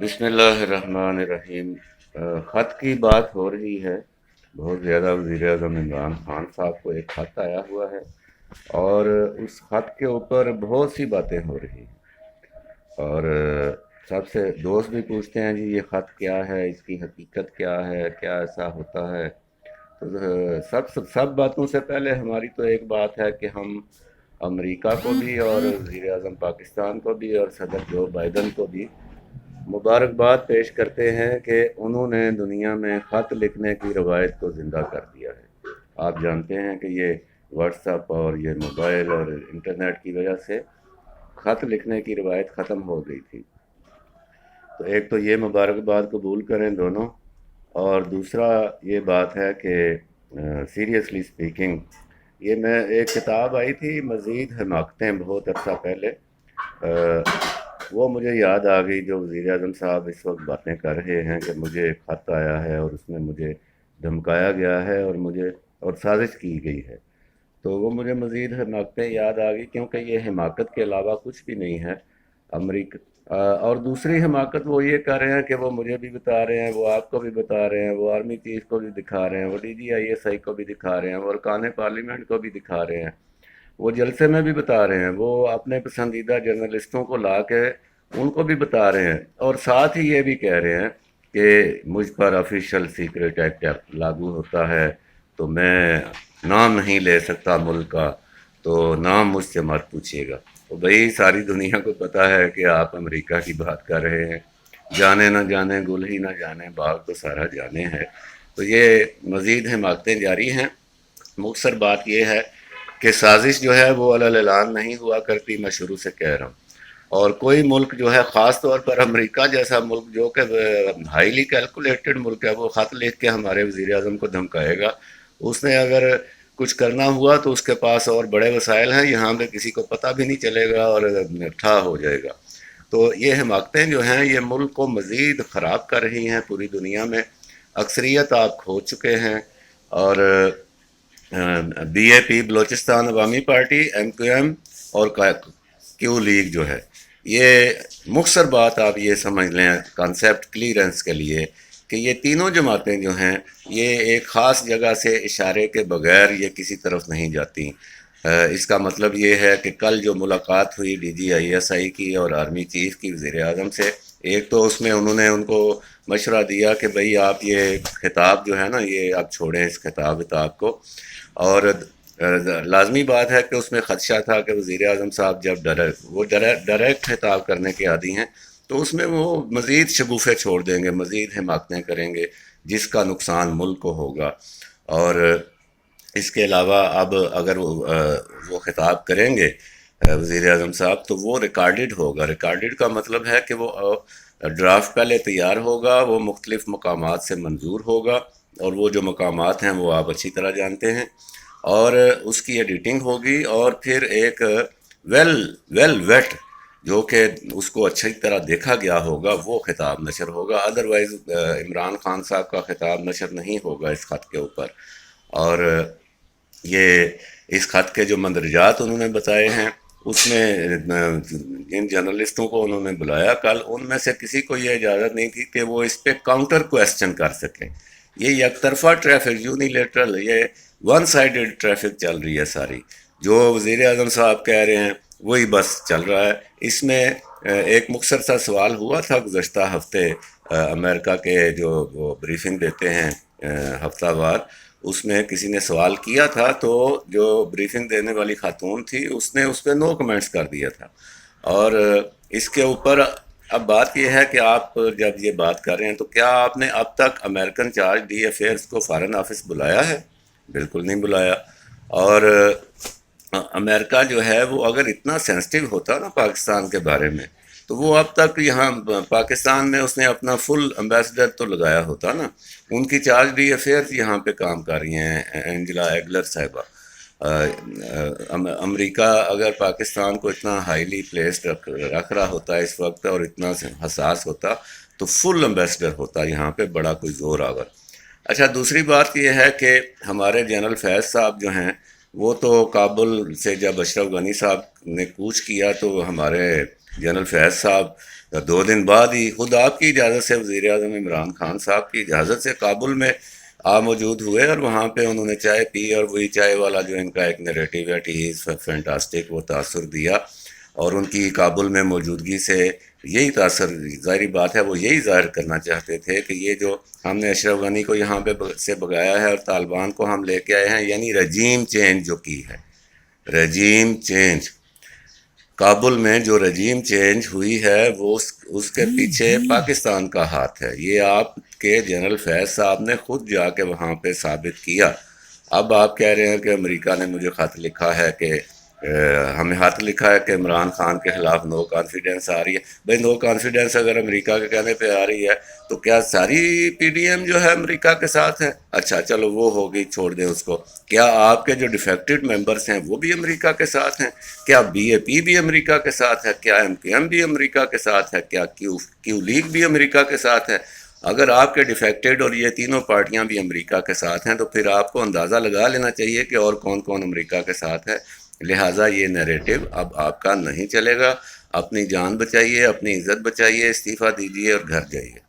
بسم اللہ الرحمن الرحیم۔ خط کی بات ہو رہی ہے۔ بہت زیادہ وزیر اعظم عمران خان صاحب کو ایک خط آیا ہوا ہے اور اس خط کے اوپر بہت سی باتیں ہو رہی ہیں۔ اور سب سے دوست بھی پوچھتے ہیں جی یہ خط کیا ہے؟ اس کی حقیقت کیا ہے؟ کیا ایسا ہوتا ہے؟ تو سب سب سب باتوں سے پہلے ہماری تو ایک بات ہے کہ ہم امریکہ کو بھی اور وزیر اعظم پاکستان کو بھی اور صدر جو بائیڈن کو بھی مبارکباد پیش کرتے ہیں کہ انہوں نے دنیا میں خط لکھنے کی روایت کو زندہ کر دیا ہے۔ آپ جانتے ہیں کہ یہ واٹس اپ اور یہ موبائل اور انٹرنیٹ کی وجہ سے خط لکھنے کی روایت ختم ہو گئی تھی۔ تو ایک تو یہ مبارکباد قبول کریں دونوں، اور دوسرا یہ بات ہے کہ سیریسلی اسپیکنگ یہ میں، ایک کتاب آئی تھی مزید حماقتیں بہت عرصہ پہلے۔ وہ مجھے یاد آ گئی جو وزیر اعظم صاحب اس وقت باتیں کر رہے ہیں کہ مجھے ایک خط آیا ہے اور اس میں مجھے دھمکایا گیا ہے اور مجھے اور سازش کی گئی ہے۔ تو وہ مجھے مزید حماقتیں یاد آ گئی کیونکہ یہ حماقت کے علاوہ کچھ بھی نہیں ہے۔ امریکہ اور دوسری حماقت وہ یہ کر رہے ہیں کہ وہ مجھے بھی بتا رہے ہیں، وہ آپ کو بھی بتا رہے ہیں، وہ آرمی چیف کو بھی دکھا رہے ہیں، وہ D G I S I کو بھی دکھا رہے ہیں، وہ ارکان پارلیمنٹ کو بھی دکھا رہے ہیں۔ وہ جلسے میں بھی بتا رہے ہیں، وہ اپنے پسندیدہ جرنلسٹوں کو لا کے ان کو بھی بتا رہے ہیں۔ اور ساتھ ہی یہ بھی کہہ رہے ہیں کہ مجھ پر آفیشیل سیکرٹ ایکٹ لاگو ہوتا ہے تو میں نام نہیں لے سکتا ملک کا، تو نام مجھ سے مت پوچھیے گا۔ تو بھائی، ساری دنیا کو پتہ ہے کہ آپ امریکہ کی بات کر رہے ہیں۔ جانے نہ جانے، گل ہی نہ جانے، باغ تو سارا جانے ہیں تو یہ مزید حماقتیں جاری ہیں۔ مختصر بات یہ ہے کہ سازش جو ہے وہ اعلان نہیں ہوا کرتی، میں شروع سے کہہ رہا ہوں۔ اور کوئی ملک جو ہے، خاص طور پر امریکہ جیسا ملک جو کہ ہائیلی کیلکولیٹڈ ملک ہے، وہ خط لکھ کے ہمارے وزیر اعظم کو دھمکائے گا۔ اس نے اگر کچھ کرنا ہوا تو اس کے پاس اور بڑے وسائل ہیں، یہاں پہ کسی کو پتہ بھی نہیں چلے گا اور ٹھا ہو جائے گا۔ تو یہ حماقتیں جو ہیں، یہ ملک کو مزید خراب کر رہی ہیں پوری دنیا میں۔ اکثریت آپ کھو چکے ہیں اور بی اے پی، بلوچستان عوامی پارٹی، ایم کیو ایم اور کیو لیگ جو ہے، یہ مختصر بات آپ یہ سمجھ لیں کانسیپٹ کلیئرنس کے لیے کہ یہ تینوں جماعتیں جو ہیں، یہ ایک خاص جگہ سے اشارے کے بغیر یہ کسی طرف نہیں جاتی۔ اس کا مطلب یہ ہے کہ کل جو ملاقات ہوئی D G I S I کی اور آرمی چیف کی وزیر اعظم سے، ایک تو اس میں انہوں نے ان کو مشورہ دیا کہ بھئی آپ یہ خطاب جو ہے نا، یہ آپ چھوڑیں اس خطاب اتاب کو۔ اور لازمی بات ہے کہ اس میں خدشہ تھا کہ وزیر اعظم صاحب جب ڈائریکٹ وہ ڈائریکٹ خطاب کرنے کے عادی ہیں، تو اس میں وہ مزید شگوفے چھوڑ دیں گے، مزید حماقتیں کریں گے، جس کا نقصان ملک کو ہوگا۔ اور اس کے علاوہ اب اگر وہ خطاب کریں گے وزیر اعظم صاحب، تو وہ ریکارڈڈ ہوگا۔ ریکارڈڈ کا مطلب ہے کہ وہ ڈرافٹ پہلے تیار ہوگا، وہ مختلف مقامات سے منظور ہوگا۔ اور وہ جو مقامات ہیں وہ آپ اچھی طرح جانتے ہیں اور اس کی ایڈیٹنگ ہوگی اور پھر ایک ویل ویل ویٹ جو کہ اس کو اچھی طرح دیکھا گیا ہوگا، وہ خطاب نشر ہوگا۔ ادروائز uh, عمران خان صاحب کا خطاب نشر نہیں ہوگا اس خط کے اوپر۔ اور یہ اس خط کے جو مندرجات انہوں نے بتائے ہیں، اس میں uh, جن جرنلسٹوں کو انہوں نے بلایا، کل ان میں سے کسی کو یہ اجازت نہیں تھی کہ وہ اس پہ کاؤنٹر کویسچن کر سکیں۔ یہ یک طرفہ ٹریفک، یونیلیٹرل، یہ ون سائیڈڈ ٹریفک چل رہی ہے ساری۔ جو وزیر اعظم صاحب کہہ رہے ہیں، وہی بس چل رہا ہے۔ اس میں ایک مختصر سا سوال ہوا تھا گزشتہ ہفتے امریکہ کے جو وہ بریفنگ دیتے ہیں ہفتہ وار، اس میں کسی نے سوال کیا تھا تو جو بریفنگ دینے والی خاتون تھی، اس نے اس پہ نو کمنٹس کر دیا تھا۔ اور اس کے اوپر اب بات یہ ہے کہ آپ جب یہ بات کر رہے ہیں تو کیا آپ نے اب تک امریکن چارج ڈی افیئرس کو فارن آفس بلایا ہے؟ بالکل نہیں بلایا۔ اور امریکہ جو ہے وہ اگر اتنا سینسٹیو ہوتا نا پاکستان کے بارے میں، تو وہ اب تک یہاں پاکستان میں اس نے اپنا فل امبیسڈر تو لگایا ہوتا نا۔ ان کی چارج ڈی افیئرس یہاں پہ کام کر رہی ہیں اینجلا ایگلر صاحبہ۔ امریکہ اگر پاکستان کو اتنا ہائیلی پلیسڈ رکھ رکھ رہا ہوتا ہے اس وقت اور اتنا حساس ہوتا تو فل امبیسڈر ہوتا یہاں پہ بڑا کوئی زور آور۔ اچھا دوسری بات یہ ہے کہ ہمارے جنرل فیض صاحب جو ہیں، وہ تو کابل سے جب اشرف غنی صاحب نے کوچ کیا تو ہمارے جنرل فیض صاحب دو دن بعد ہی خود آپ کی اجازت سے وزیر اعظم عمران خان صاحب کی اجازت سے کابل میں آ موجود ہوئے اور وہاں پہ انہوں نے چائے پی اور وہی چائے والا جو ان کا ایک نیریٹیو ہے ٹی از فینٹاسٹک وہ تاثر دیا اور ان کی کابل میں موجودگی سے یہی تاثر، ظاہری بات ہے، وہ یہی ظاہر کرنا چاہتے تھے کہ یہ جو ہم نے اشرف غنی کو یہاں پہ سے بگایا ہے اور طالبان کو ہم لے کے آئے ہیں یعنی رجیم چینج جو کی ہے، رجیم چینج۔ کابل میں جو رجیم چینج ہوئی ہے وہ اس کے پیچھے پاکستان کا ہاتھ ہے۔ یہ آپ کے جنرل فیض صاحب نے خود جا کے وہاں پہ ثابت کیا۔ اب آپ کہہ رہے ہیں کہ امریکہ نے مجھے خط لکھا ہے کہ ہمیں ہاتھ لکھا ہے کہ عمران خان کے خلاف نو کانفیڈنس آ رہی ہے۔ بھائی، نو کانفیڈنس اگر امریکہ کے کہنے پہ آ رہی ہے تو کیا ساری پی ڈی ایم جو ہے امریکہ کے ساتھ ہے اچھا چلو وہ ہوگی، چھوڑ دیں اس کو۔ کیا آپ کے جو ڈیفیکٹڈ ممبرس ہیں وہ بھی امریکہ کے ساتھ ہیں؟ کیا بی اے پی بھی امریکہ کے ساتھ ہے؟ کیا ایم پی ایم بھی امریکہ کے ساتھ ہے؟ کیا کیو کیو لیگ بھی امریکہ کے ساتھ ہے؟ اگر آپ کے ڈیفیکٹڈ اور یہ تینوں پارٹیاں بھی امریکہ کے ساتھ ہیں تو پھر آپ کو اندازہ لگا لینا چاہیے کہ اور کون کون امریکہ کے ساتھ ہے۔ لہٰذا یہ نیریٹو اب آپ کا نہیں چلے گا۔ اپنی جان بچائیے، اپنی عزت بچائیے، استعفیٰ دیجیے اور گھر جائیے۔